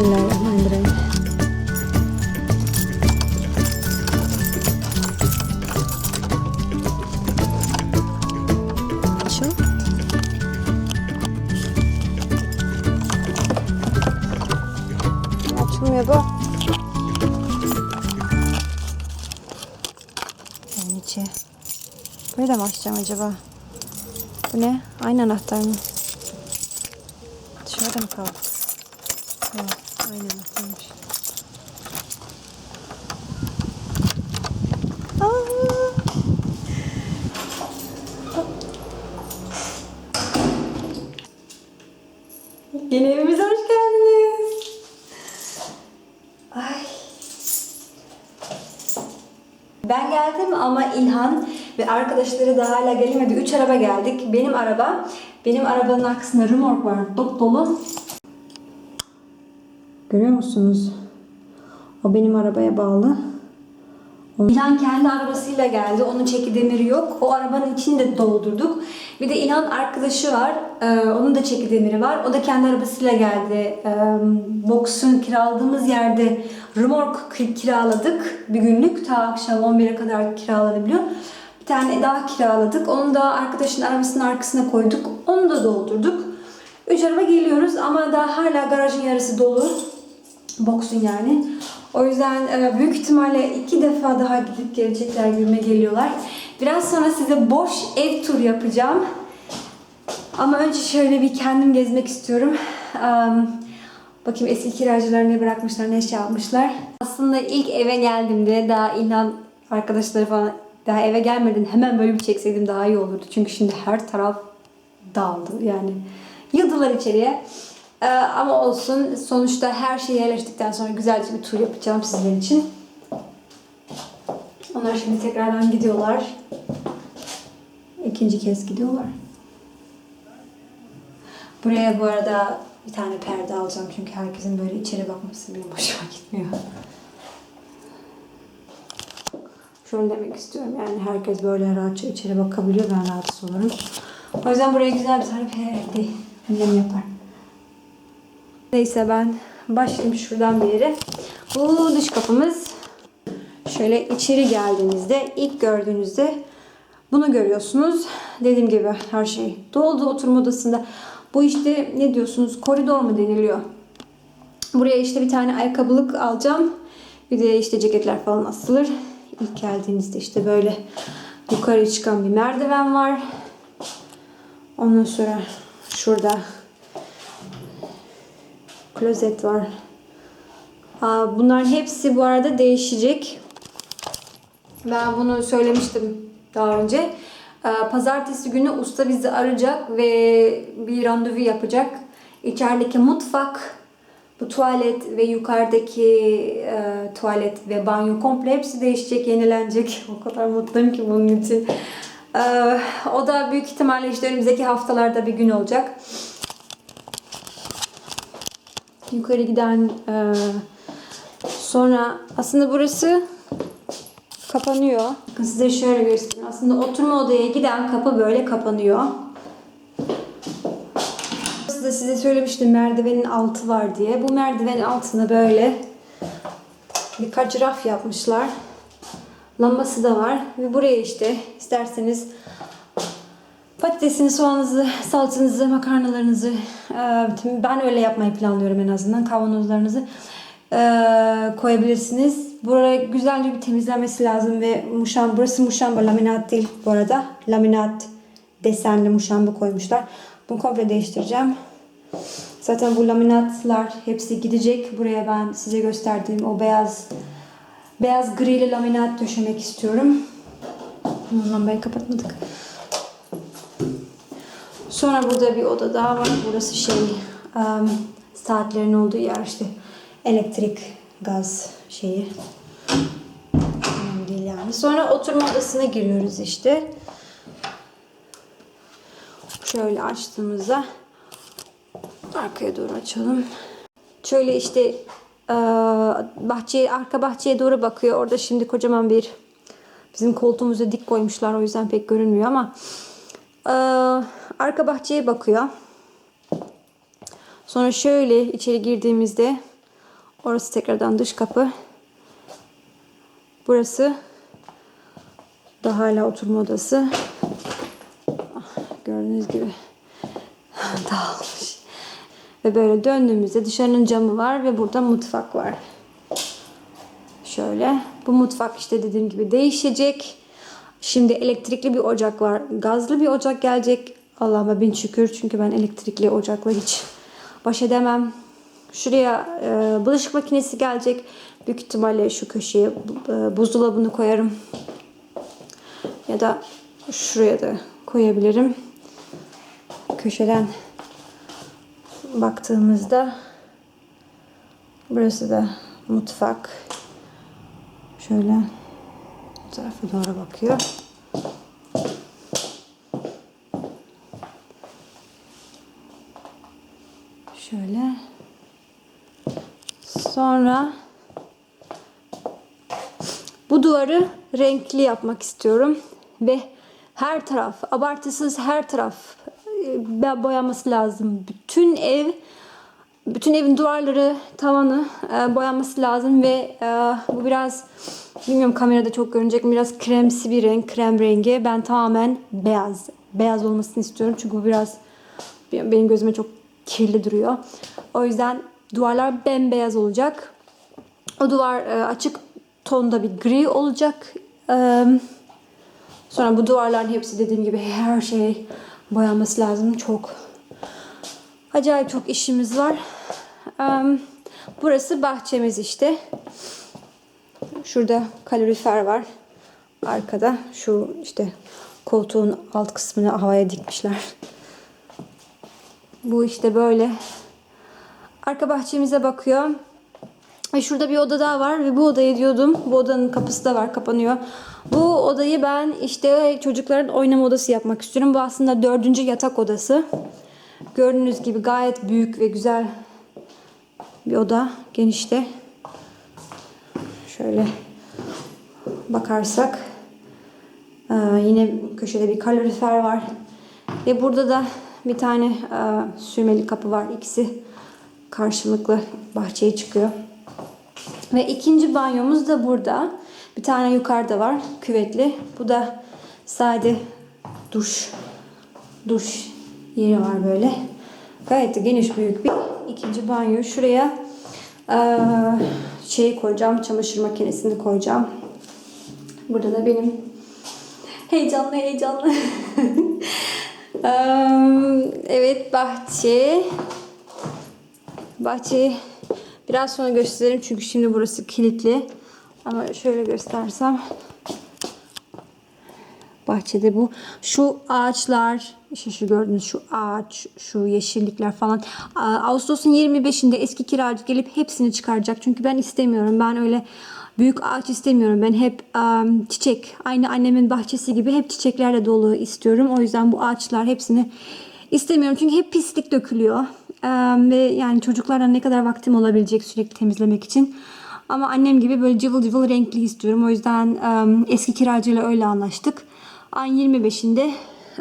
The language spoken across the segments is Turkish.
Bismillahirrahmanirrahim. Şu. Açılmıyor bu. Yani içi. Böyle de mi açacağım acaba? Bu ne? Aynı anahtar mı? Dışarıda mı kaldı? Evet, anahtarmış. Aa! Yeni evimize hoş geldiniz. Ay. Ben geldim ama İlhan ve arkadaşları da hala gelemedi. Üç araba geldik. Benim araba, benim arabanın arkasında remork var. Dop dolu. Görüyor musunuz? O benim arabaya bağlı. İlhan kendi arabasıyla geldi. Onun çeki demiri yok. O arabanın içini de doldurduk. Bir de İlhan arkadaşı var. Ee, onun da çeki demiri var. O da kendi arabasıyla geldi. Ee, Box'un kiraladığımız yerde remork ki- kiraladık. Bir günlük. Ta akşam 11'e kadar kiralanabiliyor. Bir tane daha kiraladık. Onu da arkadaşın arabasının arkasına koyduk. Onu da doldurduk. Üç araba geliyoruz ama daha hala garajın yarısı dolu. Box'un yani. O yüzden e, büyük ihtimalle iki defa daha gidip gelecekler gibime geliyorlar. Biraz sonra size boş ev tur yapacağım. Ama önce şöyle bir kendim gezmek istiyorum. Am, bakayım eski kiracılar ne bırakmışlar, ne şey yapmışlar. Aslında ilk eve geldiğimde daha İlhan arkadaşları falan daha eve gelmeden hemen böyle bir çekseydim daha iyi olurdu. Çünkü şimdi her taraf dağıldı yani. Yıldılar içeriye. Ee, ama olsun sonuçta her şeyi yerleştikten sonra güzelce bir tur yapacağım sizler için. Onlar şimdi tekrardan gidiyorlar. İkinci kez gidiyorlar. Buraya bu arada bir tane perde alacağım çünkü herkesin böyle içeri bakması benim hoşuma gitmiyor. Şunu demek istiyorum yani herkes böyle rahatça içeri bakabiliyor ben rahatsız olurum. O yüzden buraya güzel bir tane perde annem yapar. Neyse ben başlayayım şuradan bir yere. Bu dış kapımız. Şöyle içeri geldiğinizde ilk gördüğünüzde bunu görüyorsunuz. Dediğim gibi her şey doldu oturma odasında. Bu işte ne diyorsunuz koridor mu deniliyor? Buraya işte bir tane ayakkabılık alacağım. Bir de işte ceketler falan asılır. İlk geldiğinizde işte böyle yukarı çıkan bir merdiven var. Ondan sonra şurada klozet var. Aa, bunların hepsi bu arada değişecek. Ben bunu söylemiştim daha önce. Pazartesi günü usta bizi arayacak ve bir randevu yapacak. İçerideki mutfak, bu tuvalet ve yukarıdaki e, tuvalet ve banyo komple hepsi değişecek, yenilenecek. O kadar mutluyum ki bunun için. O da büyük ihtimalle işte önümüzdeki haftalarda bir gün olacak. Yukarı giden e, sonra aslında burası kapanıyor. Bakın Size şöyle göstereyim. Aslında oturma odaya giden kapı böyle kapanıyor. Burası da size söylemiştim merdivenin altı var diye. Bu merdivenin altına böyle birkaç raf yapmışlar. Lambası da var. Ve buraya işte isterseniz patatesini, soğanınızı, salatanızı, makarnalarınızı e, ben öyle yapmayı planlıyorum en azından kavanozlarınızı e, koyabilirsiniz. Buraya güzelce bir temizlenmesi lazım ve muşam, burası muşamba laminat değil bu arada. Laminat desenli muşamba koymuşlar. Bunu komple değiştireceğim. Zaten bu laminatlar hepsi gidecek. Buraya ben size gösterdiğim o beyaz beyaz grili laminat döşemek istiyorum. Lambayı kapatmadık. Sonra burada bir oda daha var. Burası şey um, saatlerin olduğu yer işte elektrik, gaz şeyi. Önemli değil yani. Sonra oturma odasına giriyoruz işte. Şöyle açtığımızda arkaya doğru açalım. Şöyle işte eee, bahçeye, arka bahçeye doğru bakıyor. Orada şimdi kocaman bir bizim koltuğumuza dik koymuşlar. O yüzden pek görünmüyor ama eee, arka bahçeye bakıyor. Sonra şöyle içeri girdiğimizde Orası tekrardan dış kapı. Burası da hala oturma odası. Ah, Gördüğünüz gibi dağılmış. Ve böyle döndüğümüzde dışarının camı var ve burada mutfak var. Şöyle. Bu mutfak işte dediğim gibi değişecek. Şimdi elektrikli bir ocak var. Gazlı bir ocak gelecek. Allah'ıma bin şükür. Çünkü ben elektrikli ocakla hiç baş edemem. Şuraya e, bulaşık makinesi gelecek. Büyük ihtimalle şu köşeye e, buzdolabını koyarım. Ya da şuraya da koyabilirim. Köşeden baktığımızda burası da mutfak. Şöyle bu tarafa doğru bakıyor. Şöyle. Sonra bu duvarı renkli yapmak istiyorum ve her taraf abartısız her taraf e, boyaması lazım. Bütün ev bütün evin duvarları, tavanı e, boyanması lazım ve e, bu biraz bilmiyorum kamerada çok görünecek mi biraz kremsi bir renk, krem rengi. Ben tamamen beyaz, beyaz olmasını istiyorum çünkü bu biraz benim gözüme çok kirli duruyor. O yüzden duvarlar bembeyaz olacak. O duvar e, açık tonda bir gri olacak. E, sonra bu duvarların hepsi dediğim gibi her şey boyanması lazım. Çok acayip çok işimiz var. E, burası bahçemiz işte. Şurada kalorifer var. Arkada şu işte koltuğun alt kısmını havaya dikmişler. Bu işte böyle. Arka bahçemize bakıyor. Ve şurada bir oda daha var ve bu odayı diyordum. Bu odanın kapısı da var, kapanıyor. Bu odayı ben işte çocukların oynama odası yapmak istiyorum. Bu aslında dördüncü yatak odası. Gördüğünüz gibi gayet büyük ve güzel bir oda. Genişte. Şöyle bakarsak ee, yine köşede bir kalorifer var. Ve burada da bir tane e, sürmeli kapı var. İkisi karşılıklı bahçeye çıkıyor. Ve ikinci banyomuz da burada. Bir tane yukarıda var. Küvetli. Bu da sade duş. Duş yeri var böyle. Gayet de geniş büyük bir ikinci banyo. Şuraya e, şeyi koyacağım. Çamaşır makinesini koyacağım. Burada da benim heyecanlı heyecanlı. Evet bahçe. Bahçeyi biraz sonra gösteririm çünkü şimdi burası kilitli. Ama şöyle göstersem bahçede bu şu ağaçlar işte şu gördüğünüz şu ağaç şu yeşillikler falan. Ağustos'un 25'inde eski kiracı gelip hepsini çıkaracak. Çünkü ben istemiyorum. Ben öyle büyük ağaç istemiyorum. Ben hep em, çiçek aynı annemin bahçesi gibi hep çiçeklerle dolu istiyorum. O yüzden bu ağaçlar hepsini istemiyorum. Çünkü hep pislik dökülüyor. Em, ve yani çocuklarla ne kadar vaktim olabilecek sürekli temizlemek için. Ama annem gibi böyle cıvıl cıvıl renkli istiyorum. O yüzden em, eski kiracıyla öyle anlaştık. Ayın 25'inde e,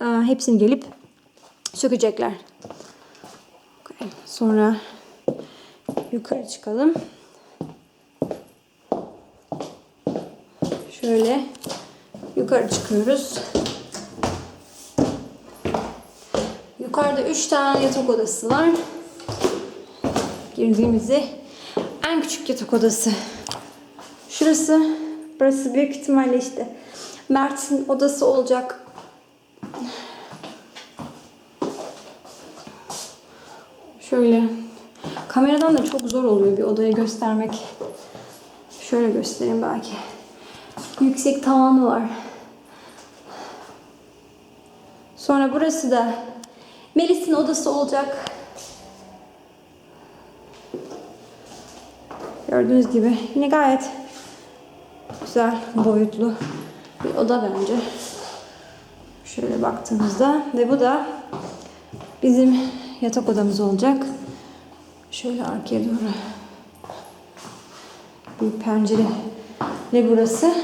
hepsini gelip sökecekler. Sonra yukarı çıkalım. Şöyle yukarı çıkıyoruz. Yukarıda 3 tane yatak odası var. Girdiğimizde en küçük yatak odası. Şurası. Burası büyük ihtimalle işte Mert'in odası olacak. Şöyle. Kameradan da çok zor oluyor bir odayı göstermek. Şöyle göstereyim belki. Yüksek tavanı var. Sonra burası da Melis'in odası olacak. Gördüğünüz gibi yine gayet güzel boyutlu bir oda bence. Şöyle baktığımızda ve bu da bizim yatak odamız olacak. Şöyle arkaya doğru bir pencere ve burası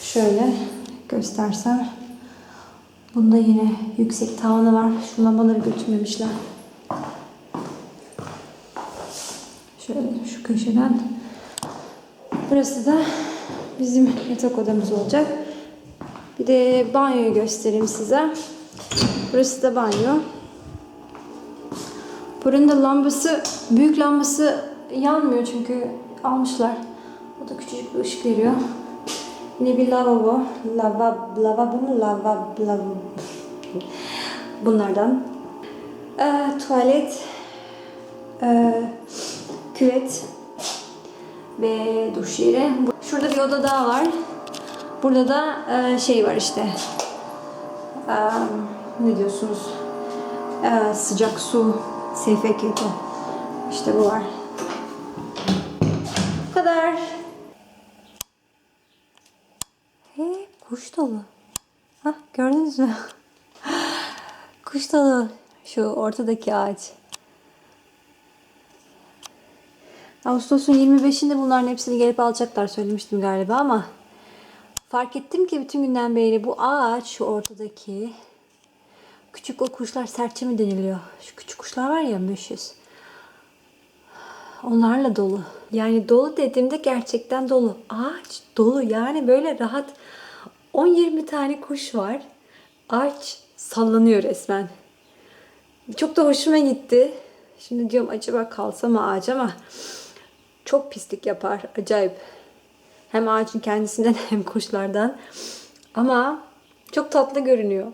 şöyle göstersem bunda yine yüksek tavanı var. Şu lambaları götürmemişler. Şöyle şu köşeden. Burası da bizim yatak odamız olacak. Bir de banyoyu göstereyim size. Burası da banyo. Buranın da lambası, büyük lambası yanmıyor çünkü almışlar. O da küçücük bir ışık veriyor. Yine bir lavabo. Lava, lavabo mu? Lava, lavabo. Bunlardan. Ee, tuvalet. Ee, küvet. Ve duş yeri. Şurada bir oda daha var. Burada da e, şey var işte. Ee, ne diyorsunuz? Ee, sıcak su seyfe keko. İşte bu var. Bu kadar. He, kuş dolu. Hah, gördünüz mü? kuş dolu. Şu ortadaki ağaç. Ağustos'un 25'inde bunların hepsini gelip alacaklar söylemiştim galiba ama fark ettim ki bütün günden beri bu ağaç şu ortadaki küçük o kuşlar serçe mi deniliyor? Şu küçük kuşlar var ya müşüz. Onlarla dolu. Yani dolu dediğimde gerçekten dolu. Ağaç dolu yani böyle rahat 10-20 tane kuş var. Ağaç sallanıyor resmen. Çok da hoşuma gitti. Şimdi diyorum acaba kalsa mı ağaç ama çok pislik yapar. Acayip. Hem ağacın kendisinden hem kuşlardan. Ama çok tatlı görünüyor.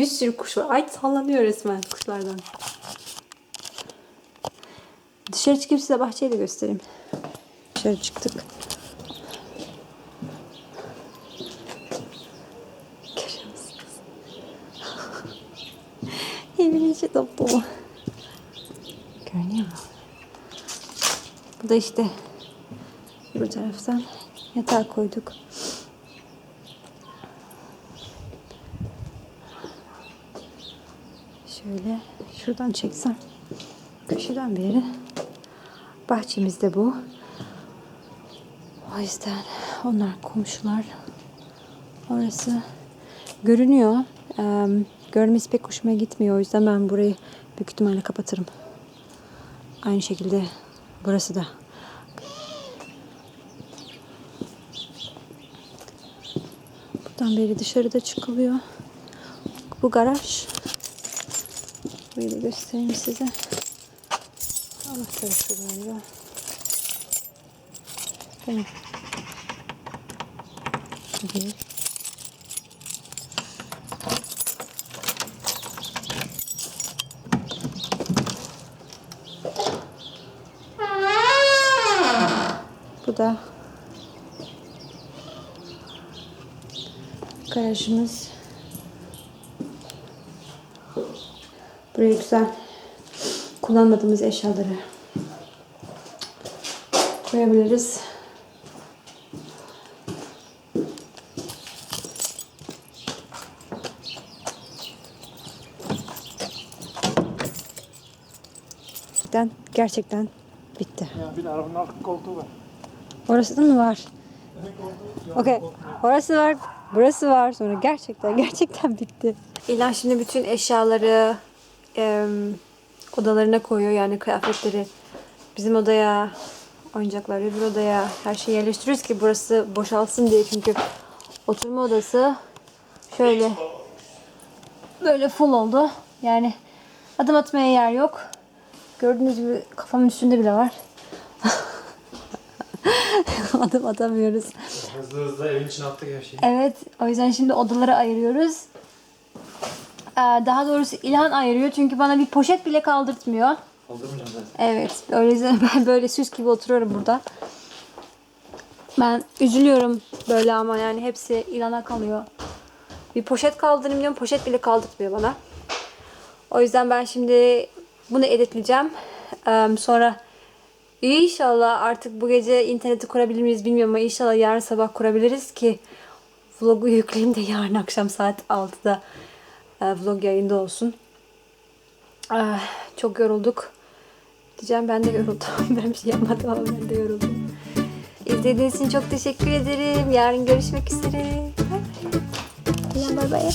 Bir sürü kuş var. Ay sallanıyor resmen kuşlardan. Dışarı çıkıp size bahçeyi de göstereyim. Dışarı çıktık. Evin içi dolu. Görünüyor mu? Bu da işte bu taraftan yatağa koyduk. Şöyle şuradan çeksem köşeden bir yere. Bahçemiz de bu. O yüzden onlar komşular. Orası görünüyor. Ee, görmesi pek hoşuma gitmiyor. O yüzden ben burayı büyük ihtimalle kapatırım. Aynı şekilde burası da. Buradan beri dışarıda çıkılıyor. Bu garaj. Da göstereyim size. Anahtarı şurada. Tamam. Bir. Bu da garajımız. Buraya güzel kullanmadığımız eşyaları koyabiliriz. Gerçekten, gerçekten bitti. Ya bir de arabanın arka koltuğu var. Orası da mı var? Okey. Orası var. Burası var. Sonra gerçekten gerçekten bitti. İlan şimdi bütün eşyaları em, odalarına koyuyor. Yani kıyafetleri bizim odaya, oyuncakları öbür odaya her şeyi yerleştiriyoruz ki burası boşalsın diye. Çünkü oturma odası şöyle böyle full oldu. Yani adım atmaya yer yok. Gördüğünüz gibi kafamın üstünde bile var. adım atamıyoruz. Hızlı hızlı evin içine attık her şeyi. Evet, o yüzden şimdi odalara ayırıyoruz. Ee, Daha doğrusu İlhan ayırıyor çünkü bana bir poşet bile kaldırtmıyor. Kaldırmayacağım zaten. Evet, o yüzden ben böyle süs gibi oturuyorum burada. Ben üzülüyorum böyle ama yani hepsi İlhan'a kalıyor. Bir poşet kaldırayım diyorum, poşet bile kaldırtmıyor bana. O yüzden ben şimdi bunu editleyeceğim. Ee, Sonra inşallah artık bu gece interneti kurabilir miyiz bilmiyorum ama inşallah yarın sabah kurabiliriz ki vlogu yükleyeyim de yarın akşam saat 6'da e, vlog yayında olsun. Ah, Çok yorulduk. Diyeceğim ben de yoruldum. Ben bir şey yapmadım ama ben de yoruldum. İzlediğiniz için çok teşekkür ederim. Yarın görüşmek üzere. Bay bay. Bay bay.